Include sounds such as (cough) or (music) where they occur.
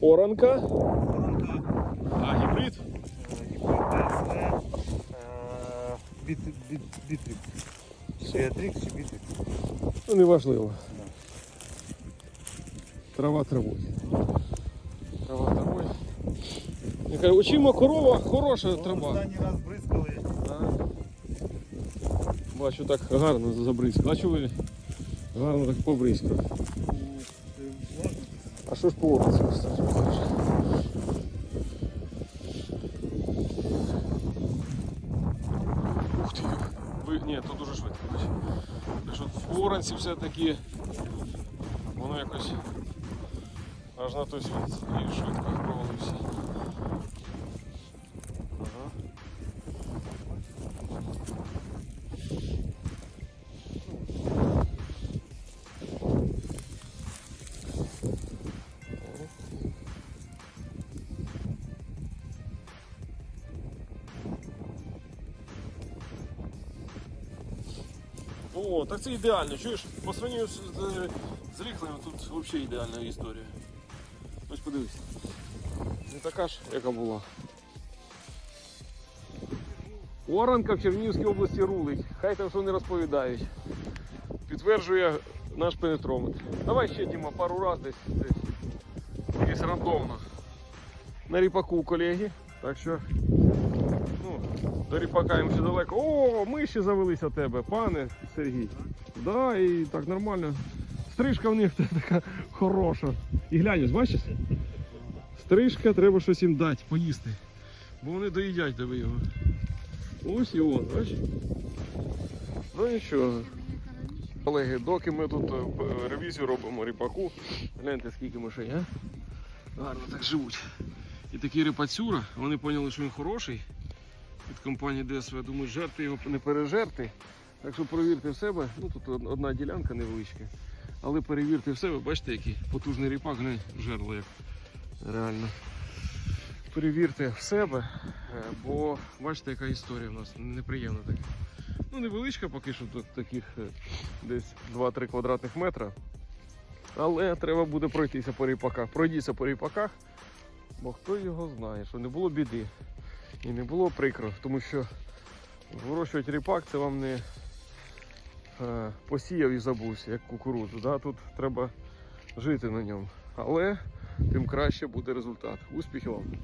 Оранка. Воронка, А гібрид? е, ТСВ, е, біт- біт- Бітрикс. Біатрикс чи Бітрикс? Ну, неважливо. Да. Трава травою. Трава травою. Я кажу, очима корова хороша трава. Останній раз бризкали. Бачу, так гарно забризкав. А чого ви гарно так побризкав? А що ж по опису, кстати, покажи? Ух ти! Ви... Ні, то дуже швидко. Так що в Оранці все-таки воно якось аж на той світ і швидко провалився. О, так це ідеально. Чуєш, по сравнению з, з, рихлем тут взагалі ідеальна історія. Ось подивись. Не така ж, яка була. Оранка в Чернігівській області рулить. Хай там що не розповідають. Підтверджує наш пенетрометр. Давай ще Діма, пару раз десь, десь. Якесь рандомно. На ріпаку, колеги. Так що Ну, до їм ще далеко. О, миші завелися тебе, пане Сергій. Да, і так нормально. Стрижка в них (laughs) така хороша. І глянь, бачиш? Стрижка, треба щось їм дати, поїсти. Бо вони доїдять тебе його. Ось і он, бачиш? Ну нічого. Колеги, доки ми тут е, ревізію робимо ріпаку, гляньте скільки мишей, а? Гарно так живуть. І такі рипацюра, вони поняли, що він хороший від компанії DSV. Думаю, жерти його не пережерти. Так що перевірте в себе. Ну тут одна ділянка невеличка. Але перевірте в себе, бачите, який потужний ріпак, не жерло як реально. Перевірте в себе, е, бо бачите, яка історія в нас неприємна така. Ну, невеличка поки що тут таких е, десь 2-3 квадратних метра. Але треба буде пройтися по ріпаках. Пройдіться по ріпаках, бо хто його знає, що не було біди. І не було прикро, тому що вирощувати ріпак це вам не е, посіяв і забувся, як кукурудзу. Да? Тут треба жити на ньому. Але тим краще буде результат. Успіхів вам!